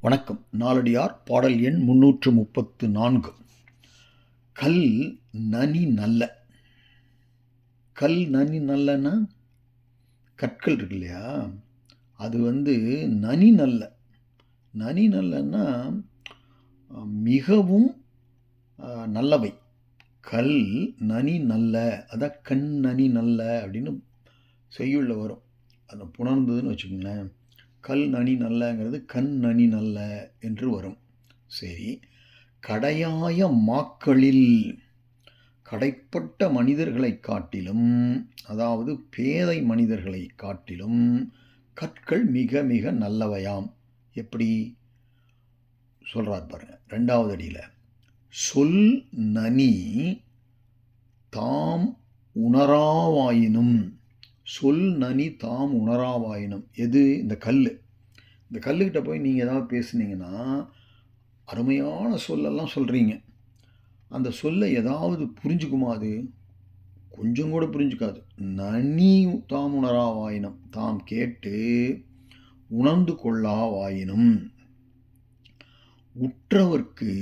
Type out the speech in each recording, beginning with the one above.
வணக்கம். நாளடியார் பாடல் எண் முன்னூற்று முப்பத்து நான்கு கல் நனி நல்ல. கல் நனி நல்லன்னா கற்கள் இருக்கு இல்லையா அது வந்து நனி நல்ல. நனி நல்லன்னா மிகவும் நல்லவை. கல் நனி நல்ல. அதான் கண் நனி நல்ல அப்படின்னு செய்யுள்ள வரும். அதை புணர்ந்ததுன்னு வச்சுக்கோங்களேன். கல் நனி நல்லங்கிறது கண் நனி நல்ல என்று வரும். சரி கடையாய மாக்களில் கடைப்பட்ட மனிதர்களை காட்டிலும் அதாவது பேதை மனிதர்களை காட்டிலும் கற்கள் மிக மிக நல்லவையாம். எப்படி? சொல்கிறார் பாருங்கள் ரெண்டாவது அடியில் சொல் நனி தாம் உணராவாயினும் சொல் நனி தாம் உணராவாயினும். எது? இந்த கல் இந்த கல்லுக்கிட்ட போய் நீங்கள் ஏதாவது பேசுனீங்கன்னா அருமையான சொல்லெல்லாம் சொல்கிறீங்க அந்த சொல்லை ஏதாவது புரிஞ்சுக்குமா அது? கொஞ்சம் கூட புரிஞ்சுக்காது. நனி தாம் உணராவாயினும். தாம் கேட்டு உணர்ந்து கொள்ளாவாயினும். உற்றவர்க்கு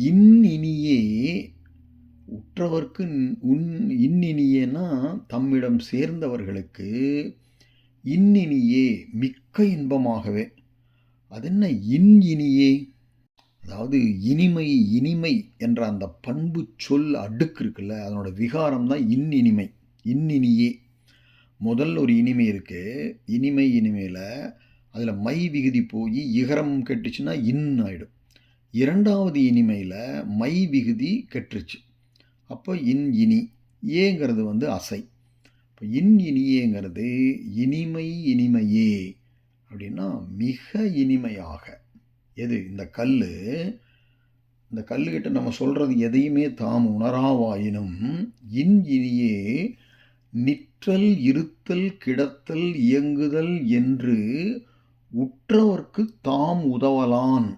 இன்னினியே உற்றவர்க்கு உன் இன்னினியேனா தம்மிடம் சேர்ந்தவர்களுக்கு இன்னினியே மிக்க இன்பமாகவே. அது என்ன இன் இனியே அதாவது இனிமை இனிமை என்ற அந்த பண்பு சொல் அடுக்கு இருக்குல்ல அதனோட விகாரம் தான் இன் இனிமை இன்னினியே. முதல் ஒரு இனிமை இருக்குது இனிமை இனிமையில் அதில் மை விகுதி போய் இகரம் கெட்டுச்சுன்னா இன் ஆகிடும் இரண்டாவது இனிமையில் மை விகுதி கெட்டுருச்சு. அப்போ இன் இனி ஏங்கிறது வந்து அசை. இப்போ இன் இனியேங்கிறது இனிமை இனிமையே அப்படின்னா மிக இனிமையாக. எது? இந்த கல் இந்த கல்லுக்கிட்ட நம்ம சொல்கிறது எதையுமே தாம் உணராவாயினும் இன் இனியே நிற்றல் இருத்தல் கிடத்தல் இயங்குதல் என்று உற்றவர்க்கு தாம் உதவலான்.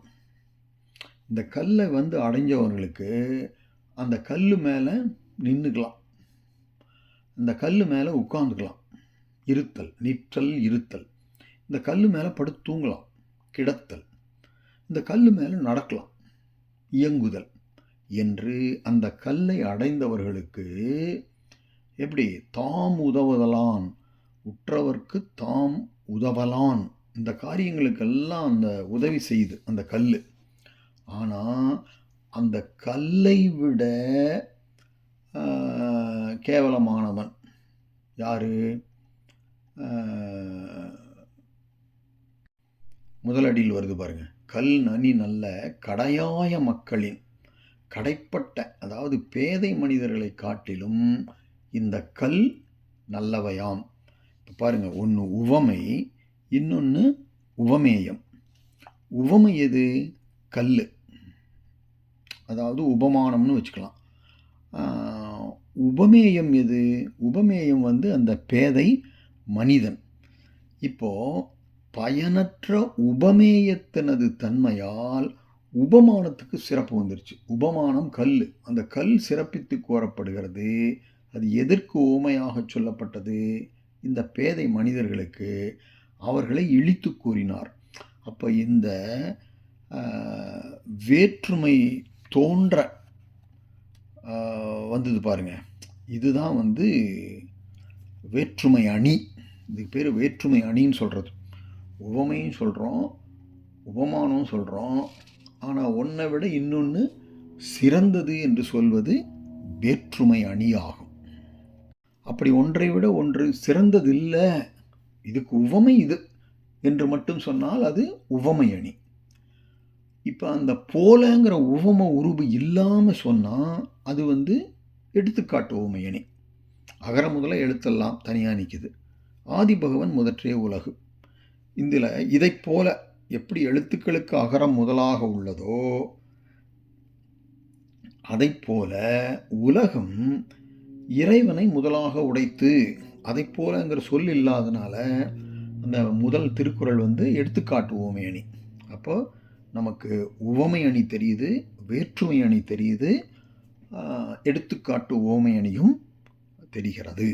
இந்த கல்லை வந்து அடைஞ்சவர்களுக்கு அந்த கல் மேலே நின்றுக்கலாம் இந்த கல் மேலே உட்காந்துக்கலாம் இருத்தல் நிற்றல் இருத்தல். இந்த கல் மேலே படுத்து தூங்கலாம். கிடத்தல். இந்த கல் மேலே நடக்கலாம். இயங்குதல். என்று அந்த கல்லை அடைந்தவர்களுக்கு எப்படி? தாம் உதவுதலான். உற்றவர்க்கு தாம் உதவலான். இந்த காரியங்களுக்கெல்லாம் அந்த உதவி செய்யுது அந்த கல் ஆனால் அந்த கல்லை விட கேவலமானவன். யாரு? முதலடியில் வருது பாருங்க. கல் நனி நல்ல கடையாய மக்களின் கடைப்பட்ட அதாவது பேதை மனிதர்களை காட்டிலும் இந்த கல் நல்லவையாம். இப்போ பாருங்க ஒன்று உவமை இன்னொன்று உவமேயம். உவமை எது? கல் அதாவது உபமானம்னு வச்சுக்கலாம். உபமேயம் எது? உபமேயம் வந்து அந்த பேதை மனிதன். இப்போது பயனற்ற உபமேயத்தினது தன்மையால் உபமானத்துக்கு சிறப்பு வந்துருச்சு. உபமானம் கல். அந்த கல் சிறப்பித்து கோரப்படுகிறது. அது எதற்கு ஓமையாக சொல்லப்பட்டது? இந்த பேதை மனிதர்களுக்கு அவர்களை இழித்து கூறினார். அப்போ இந்த வேற்றுமை தோன்ற வந்தது பாருங்கள் இதுதான் வந்து வேற்றுமை அணி. இதுக்கு பேர் வேற்றுமை அணின்னு சொல்கிறது உவமையும் சொல்கிறோம் உபமானம் சொல்கிறோம் ஆனால் ஒன்றை விட இன்னொன்று சிறந்தது என்று சொல்வது வேற்றுமை அணியாகும். அப்படி ஒன்றை விட ஒன்று சிறந்தது இல்லை இதுக்கு உவமை இது என்று மட்டும் சொன்னால் அது உவமை அணி. இப்போ அந்த போலங்கிற உவம உருவு இல்லாமல் சொன்னால் அது வந்து எடுத்துக்காட்டு உவமை அகர முதல எழுத்தெல்லாம் தனியாக நிற்கிது ஆதி பகவன் முதற்றே உலகு. இதில் இதைப் போல எப்படி எழுத்துக்களுக்கு அகரம் முதலாக உள்ளதோ அதைப் போல உலகம் இறைவனை முதலாக உடைத்து அதைப் போலங்கிற சொல் இல்லாதனால அந்த முதல் திருக்குறள் வந்து எடுத்துக்காட்டு உவமை அப்போது அப்போ நமக்கு உவமை அணி தெரியுது வேற்றுமை அணி தெரியுது எடுத்துக்காட்டு உவமை அணியும் தெரிகிறது.